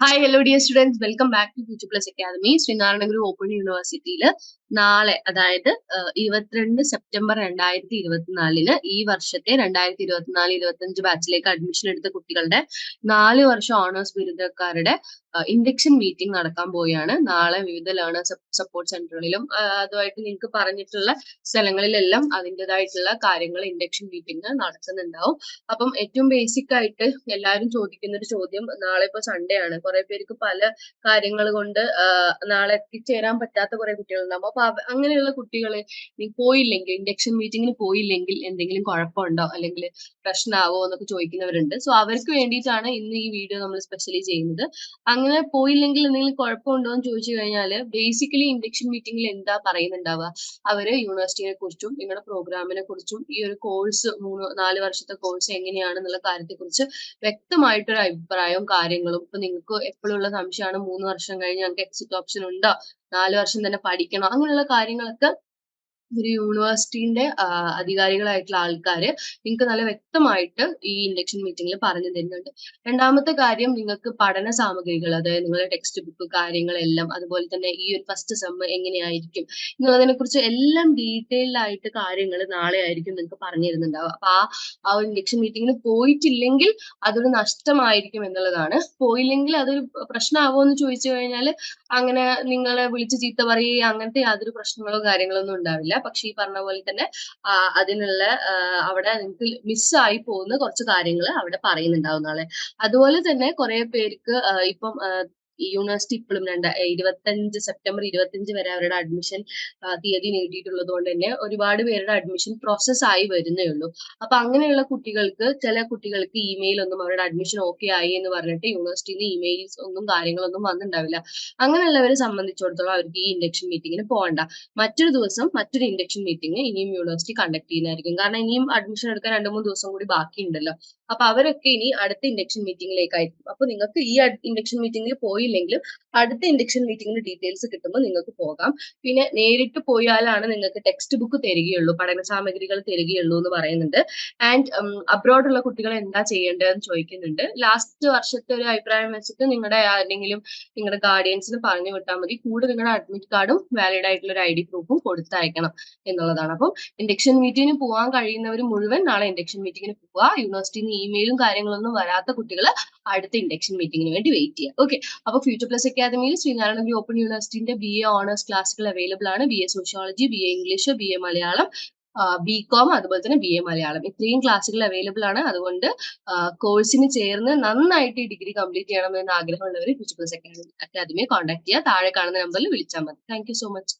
Hi hello dear students welcome back to future plus academy Sree Narayana Guru open യൂണിവേഴ്സിറ്റിയിൽ നാളെ അതായത് ഇരുപത്തിരണ്ട് September രണ്ടായിരത്തി ഇരുപത്തിനാലിന് ഈ വർഷത്തെ രണ്ടായിരത്തി ഇരുപത്തിനാല് ഇരുപത്തഞ്ച് ബാച്ചിലേക്ക് അഡ്മിഷൻ എടുത്ത കുട്ടികളുടെ നാല് വർഷം ഓണേഴ്സ് ബിരുദക്കാരുടെ ഇൻഡക്ഷൻ മീറ്റിംഗ് നടക്കാൻ പോവുകയാണ്. നാളെ വിവിധ ലേണേഴ്സ് സപ്പോർട്ട് സെന്ററുകളിലും അതുമായിട്ട് നിങ്ങൾക്ക് പറഞ്ഞിട്ടുള്ള സ്ഥലങ്ങളിലെല്ലാം അതിന്റെതായിട്ടുള്ള കാര്യങ്ങൾ ഇൻഡക്ഷൻ മീറ്റിംഗ് നടത്തുന്നുണ്ടാവും. അപ്പം ഏറ്റവും ബേസിക് ആയിട്ട് എല്ലാവരും ചോദിക്കുന്ന ഒരു ചോദ്യം നാളെ ഇപ്പൊ സൺഡേ ആണ്. കുറെ പേർക്ക് പല കാര്യങ്ങൾ കൊണ്ട് നാളെ എത്തിച്ചേരാൻ പറ്റാത്ത കുറെ കുട്ടികളുണ്ടാവും. അപ്പൊ അങ്ങനെയുള്ള കുട്ടികളെ നീ പോയില്ലെങ്കിൽ ഇൻഡക്ഷൻ മീറ്റിങ്ങിന് പോയില്ലെങ്കിൽ എന്തെങ്കിലും കുഴപ്പമുണ്ടോ? അല്ലെങ്കിൽ പ്രശ്നമാവോ എന്നൊക്കെ ചോദിക്കുന്നവരുണ്ട്. സോ അവർക്ക് വേണ്ടിയിട്ടാണ് ഇന്ന് ഈ വീഡിയോ നമ്മൾ സ്പെഷ്യലി ചെയ്യുന്നത്. അങ്ങനെ പോയില്ലെങ്കിൽ എന്തെങ്കിലും കുഴപ്പമുണ്ടോ എന്ന് ചോദിച്ചു കഴിഞ്ഞാൽ ബേസിക്കലി ഇൻഡക്ഷൻ മീറ്റിംഗിൽ എന്താ പറയുന്നുണ്ടാവുക? അവർ യൂണിവേഴ്സിറ്റിയെ കുറിച്ചും നിങ്ങളുടെ പ്രോഗ്രാമിനെ കുറിച്ചും ഈ ഒരു കോഴ്സ് മൂന്ന് നാല് വർഷത്തെ കോഴ്സ് കാര്യത്തെ കുറിച്ച് വ്യക്തമായിട്ടൊരു അഭിപ്രായവും കാര്യങ്ങളും ഇപ്പൊ നിങ്ങൾക്ക് എപ്പോഴും ഉള്ള സംശയമാണ് മൂന്ന് വർഷം കഴിഞ്ഞ് ഞങ്ങൾക്ക് എക്സിറ്റ് ഓപ്ഷൻ ഉണ്ടോ? നാല് വർഷം തന്നെ പഠിക്കണോ? അങ്ങനെയുള്ള കാര്യങ്ങളൊക്കെ ഒരു യൂണിവേഴ്സിറ്റിന്റെ അധികാരികളായിട്ടുള്ള ആൾക്കാര് നിങ്ങൾക്ക് നല്ല വ്യക്തമായിട്ട് ഈ ഇൻഡക്ഷൻ മീറ്റിംഗിൽ പറഞ്ഞു തരുന്നുണ്ട്. രണ്ടാമത്തെ കാര്യം നിങ്ങൾക്ക് പഠന സാമഗ്രികൾ അതായത് നിങ്ങളുടെ ടെക്സ്റ്റ് ബുക്ക് കാര്യങ്ങളെല്ലാം അതുപോലെ തന്നെ ഈ ഒരു ഫസ്റ്റ് സെം എങ്ങനെയായിരിക്കും എന്നുള്ളതിനെ കുറിച്ച് എല്ലാം ഡീറ്റെയിൽഡ് ആയിട്ട് കാര്യങ്ങൾ നാളെ ആയിരിക്കും നിങ്ങൾക്ക് പറഞ്ഞു തരുന്നുണ്ടാവുക. അപ്പൊ ആ ആ ഒരു ഇൻഡക്ഷൻ മീറ്റിംഗിന് പോയിട്ടില്ലെങ്കിൽ അതൊരു നഷ്ടമായിരിക്കും എന്നുള്ളതാണ്. പോയില്ലെങ്കിൽ അതൊരു പ്രശ്നമാവോ എന്ന് ചോദിച്ചു കഴിഞ്ഞാൽ അങ്ങനെ നിങ്ങളെ വിളിച്ച് ചീത്ത പറയുകയും അങ്ങനത്തെ യാതൊരു പ്രശ്നങ്ങളോ കാര്യങ്ങളോ ഒന്നും ഉണ്ടാവില്ല. പക്ഷെ ഈ പറഞ്ഞ പോലെ തന്നെ അതിനുള്ള അവിടെ നിങ്ങൾക്ക് മിസ്സായി പോകുന്ന കുറച്ച് കാര്യങ്ങൾ അവിടെ പറയുന്നുണ്ടാവും നാളെ അതുപോലെ തന്നെ കുറെ പേർക്ക് ഇപ്പം ഈ യൂണിവേഴ്സിറ്റി ഇപ്പോഴും രണ്ട് ഇരുപത്തഞ്ച് സെപ്റ്റംബർ ഇരുപത്തഞ്ച് വരെ അവരുടെ അഡ്മിഷൻ തീയതി നീട്ടിയിട്ടുള്ളത് കൊണ്ട് തന്നെ ഒരുപാട് പേരുടെ അഡ്മിഷൻ പ്രോസസ് ആയി വരുന്നേ ഉള്ളൂ. അപ്പൊ അങ്ങനെയുള്ള കുട്ടികൾക്ക് ചില കുട്ടികൾക്ക് ഇമെയിൽ ഒന്നും അവരുടെ അഡ്മിഷൻ ഓക്കെ ആയി എന്ന് പറഞ്ഞിട്ട് യൂണിവേഴ്സിറ്റിയിൽ നിന്ന് ഇമെയിൽസ് ഒന്നും കാര്യങ്ങളൊന്നും വന്നിട്ടുണ്ടാവില്ല. അങ്ങനെയുള്ളവരെ സംബന്ധിച്ചിടത്തോളം അവർക്ക് ഈ ഇൻഡക്ഷൻ മീറ്റിംഗിന് പോകണ്ട. മറ്റൊരു ദിവസം മറ്റൊരു ഇൻഡക്ഷൻ മീറ്റിംഗ് ഇനിയും യൂണിവേഴ്സിറ്റി കണ്ടക്ട് ചെയ്യുന്നതായിരിക്കും. കാരണം ഇനിയും അഡ്മിഷൻ എടുക്കാൻ രണ്ട് മൂന്ന് ദിവസം കൂടി ബാക്കിയുണ്ടല്ലോ. അപ്പൊ അവരൊക്കെ ഇനി അടുത്ത ഇൻഡക്ഷൻ മീറ്റിംഗിലേക്കായിരിക്കും അപ്പൊ നിങ്ങൾക്ക് ഈ ഇൻഡക്ഷൻ മീറ്റിംഗിൽ പോയില്ലെങ്കിലും അടുത്ത ഇൻഡക്ഷൻ മീറ്റിംഗിന്റെ ഡീറ്റെയിൽസ് കിട്ടുമ്പോൾ നിങ്ങൾക്ക് പോകാം. പിന്നെ നേരിട്ട് പോയാലാണ് നിങ്ങൾക്ക് ടെക്സ്റ്റ് ബുക്ക് തരികയുള്ളൂ പഠന സാമഗ്രികൾ തരികയുള്ളൂ എന്ന് പറയുന്നുണ്ട്. ആൻഡ് അബ്രോഡ് ഉള്ള കുട്ടികൾ എന്താ ചെയ്യേണ്ടതെന്ന് ചോദിക്കുന്നുണ്ട്. ലാസ്റ്റ് വർഷത്തെ ഒരു അഭിപ്രായം വെച്ചിട്ട് നിങ്ങളുടെ ആരെങ്കിലും നിങ്ങളുടെ ഗാർഡിയൻസിന് പറഞ്ഞു വിട്ടാൽ മതി. കൂടെ നിങ്ങളുടെ അഡ്മിറ്റ് കാർഡും വാലിഡ് ആയിട്ടുള്ള ഒരു ഐ ഡി പ്രൂഫും കൊടുത്തയക്കണം എന്നുള്ളതാണ്. അപ്പം ഇൻഡക്ഷൻ മീറ്റിങ്ങിന് പോകാൻ കഴിയുന്നവർ മുഴുവൻ നാളെ ഇൻഡക്ഷൻ മീറ്റിങ്ങിന് പോവുക. യൂണിവേഴ്സിറ്റിയിൽ നിന്ന് ഇമെയിലും കാര്യങ്ങളൊന്നും വരാത്ത കുട്ടികൾ അടുത്ത ഇൻഡക്ഷൻ മീറ്റിംഗിന് വേണ്ടി വെയിറ്റ് ചെയ്യുക ഓക്കെ അപ്പോൾ ഫ്യൂച്ചർ പ്ലസ് അക്കാദമിയിൽ ശ്രീനാരായണ ഗുരു ഓപ്പൺ യൂണിവേഴ്സിറ്റിന്റെ ബി എ ഓണേഴ്സ് ക്ലാസ്സുകൾ അവൈലബിൾ ആണ്. B A sociology B A English B A Malayalam B com അതുപോലെ തന്നെ ബി എ മലയാളം ഇത്രയും ക്ലാസ്സുകൾ അവൈലബിൾ ആണ്. അതുകൊണ്ട് കോഴ്സിന് ചേർന്ന് നന്നായിട്ട് ഈ ഡിഗ്രി കംപ്ലീറ്റ് ചെയ്യണമെന്ന് ആഗ്രഹമുള്ളവർ ഫ്യൂച്ചർ പ്ലസ് അക്കാദമിയെ കോൺടാക്ട് ചെയ്യുക താഴെ കാണുന്ന നമ്പറിൽ വിളിച്ചാൽ മതി. Thank so much